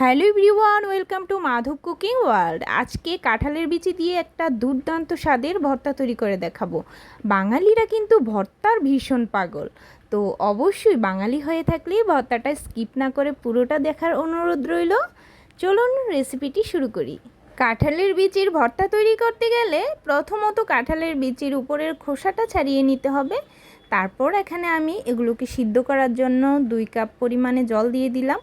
Hello everyone, welcome to Madhab cooking world. আজকে কাঁঠালের বিচি দিয়ে একটা দুর্দান্ত স্বাদের ভর্তা তৈরি করে দেখাবো। বাঙালিরা কিন্তু ভর্তার ভীষণ পাগল। তো অবশ্যই বাঙালি হয়ে থাকলে ভর্তাটা স্কিপ না করে পুরোটা দেখার অনুরোধ রইল। চলুন রেসিপিটি শুরু করি। কাঁঠালের বিচির ভর্তা তৈরি করতে গেলে প্রথমত কাঁঠালের বিচির উপরের খোসাটা ছাড়িয়ে নিতে হবে। তারপর এখানে আমি এগুলোকে সিদ্ধ করার জন্য দুই কাপ পরিমাণে জল দিয়ে দিলাম।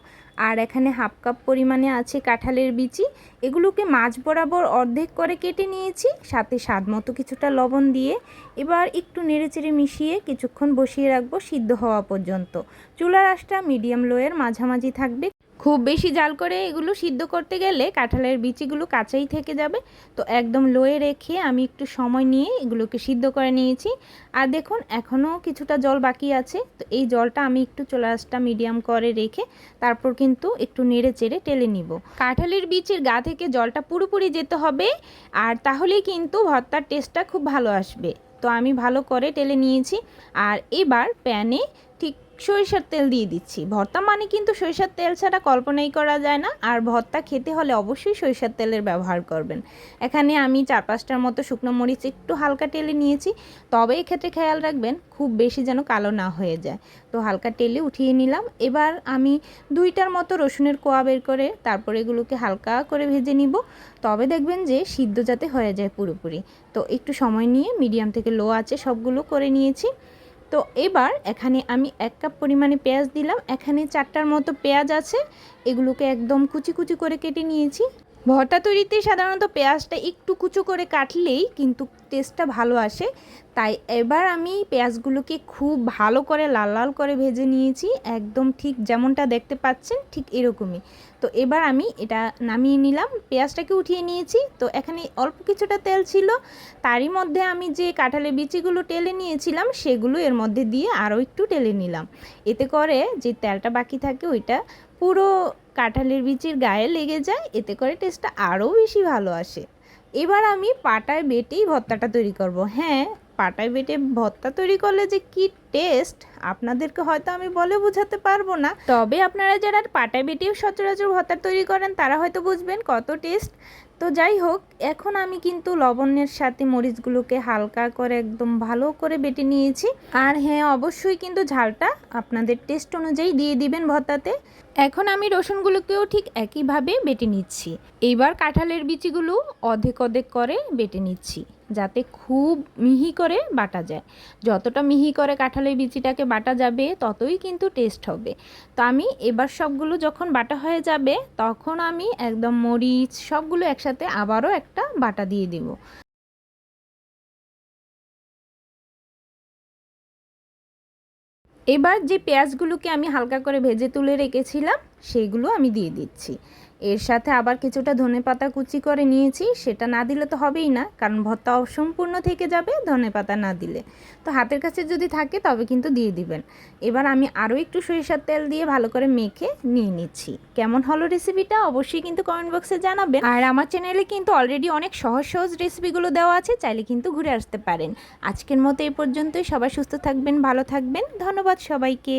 আর এখানে হাফ কাপ পরিমাণে আছে কাঁঠালের বিচি। এগুলোকে মাছ বরাবর অর্ধেক করে কেটে নিয়েছি, সাথে স্বাদ মতো কিছুটা লবণ দিয়ে। এবার একটু নেড়েচেড়ে মিশিয়ে কিছুক্ষণ বসিয়ে রাখব সিদ্ধ হওয়া পর্যন্ত। চুলার আঁশটা মিডিয়াম লোয়ের মাঝামাঝি থাকবে। খুব বেশি জাল করে এগুলো সিদ্ধ করতে গেলে কাঁঠালের বিচিগুলো কাঁচাই থেকে যাবে। তো একদম লোয়ে রেখে আমি একটু সময় নিয়ে এগুলোকে সিদ্ধ করে নিয়েছি। আর দেখুন, এখনও কিছুটা জল বাকি আছে। তো এই জলটা আমি একটু চোলাসটা মিডিয়াম করে রেখে তারপর কিন্তু একটু নেড়ে চেড়ে টেলে নিব। কাঁঠালের বিচির গা থেকে জলটা পুরোপুরি যেতে হবে আর তাহলেই কিন্তু ভর্তার টেস্টটা খুব ভালো আসবে। তো আমি ভালো করে টেলে নিয়েছি। আর এবার প্যানে সরিষার তেল দিয়ে দিচ্ছি। ভর্তা মানে কিন্তু সরিষার তেল ছাড়া কল্পনাই করা যায় না। আর ভর্তা খেতে হলে অবশ্যই সরিষার তেলের ব্যবহার করবেন। এখানে আমি চার পাঁচটার মতো শুকনো মরিচ একটু হালকা টেলে নিয়েছি। তবে এক্ষেত্রে খেয়াল রাখবেন, খুব বেশি যেন কালো না হয়ে যায়। তো হালকা টেলে উঠিয়ে নিলাম। এবার আমি দুইটার মতো রসুনের কোয়া বের করে তারপরে এগুলোকে হালকা করে ভেজে নিব। তবে দেখবেন যে সিদ্ধ যাতে হয়ে যায় পুরোপুরি। তো একটু সময় নিয়ে মিডিয়াম থেকে লো আছে সবগুলো করে নিয়েছি। তো এবার এখানে আমি এক কাপ পরিমাণে পেঁয়াজ দিলাম। এখানে চারটার মতো পেঁয়াজ আছে। এগুলোকে একদম কুচি কুচি করে কেটে নিয়েছি। ভর্তা তৈরিতে সাধারণত পেঁয়াজটা একটু কুচো করে কাটলেই কিন্তু টেস্টটা ভালো আসে। তাই এবার আমি পেঁয়াজগুলোকে খুব ভালো করে লাল লাল করে ভেজে নিয়েছি, একদম ঠিক যেমনটা দেখতে পাচ্ছেন ঠিক এরকমই। তো এবার আমি এটা নামিয়ে নিলাম, পেঁয়াজটাকে উঠিয়ে নিয়েছি। তো এখানে অল্প কিছুটা তেল ছিল, তারই মধ্যে আমি যে কাঁঠালের বিচিগুলো টেলে নিয়েছিলাম, সেগুলো এর মধ্যে দিয়ে আরও একটু টেলে নিলাম। এতে করে যে তেলটা বাকি থাকে, ওইটা পুরো কাঁঠালের বিচির গায়ে লেগে যায়, এতে করে টেস্টটা আরও বেশি ভালো আসে। এবার আমি পাটায় বেটেই ভর্তাটা তৈরি করব। হ্যাঁ পাটায় বেটে ভর্তা তৈরি করলে যে কি টেস্ট, আপনাদেরকে হয়তো আমি বলে বোঝাতে পারব না। তবে আপনারা যারা পাটায় বেটেও সচরাচর ভর্তা তৈরি করেন, তারা হয়তো বুঝবেন কত টেস্ট। তো যাই হোক, এখন আমি কিন্তু লবণের সাথে মরিচগুলোকে হালকা করে একদম ভালো করে বেটে নিয়েছি। আর হ্যাঁ অবশ্যই কিন্তু ঝালটা আপনাদের টেস্ট অনুযায়ী দিয়ে দিবেন ভর্তাতে। এখন আমি রসুনগুলোকেও ঠিক একইভাবে বেটে নিচ্ছি। এইবার কাঁঠালের বিচিগুলো অর্ধেক অধেক করে বেটে নিচ্ছি। যাতে খুব মিহি করে বাটা যায়। যতটা মিহি করে কাঁঠালের বিচিটাকে বাটা যাবে, ততই কিন্তু টেস্ট হবে। তো আমি এবার সবগুলো যখন বাটা হয়ে যাবে, তখন আমি একদম মরিচ সবগুলো একসাথে আবারও একটা বাটা দিয়ে দিব। এবার যে পেঁয়াজগুলোকে আমি হালকা করে ভেজে তুলে রেখেছিলাম, সেগুলো আমি দিয়ে দিচ্ছি। এর সাথে আবার কিছুটা ধনে পাতা কুচি করে নিয়েছি, সেটা না দিলে তো হবেই না, কারণ ভর্তা অসম্পূর্ণ থেকে যাবে ধনে পাতা না দিলে। তো হাতের কাছে যদি থাকে তবে কিন্তু দিয়ে দিবেন। এবার আমি আরও একটু সরিষার তেল দিয়ে ভালো করে মেখে নিয়ে নিচ্ছি। কেমন হলো রেসিপিটা অবশ্যই কিন্তু কমেন্ট বক্সে জানাবেন। আর আমার চ্যানেলে কিন্তু অলরেডি অনেক সহজ সহজ রেসিপিগুলো দেওয়া আছে, চাইলে কিন্তু ঘুরে আসতে পারেন। আজকের মতো এই পর্যন্তই, সবাই সুস্থ থাকবেন, ভালো থাকবেন, ধন্যবাদ সবাইকে।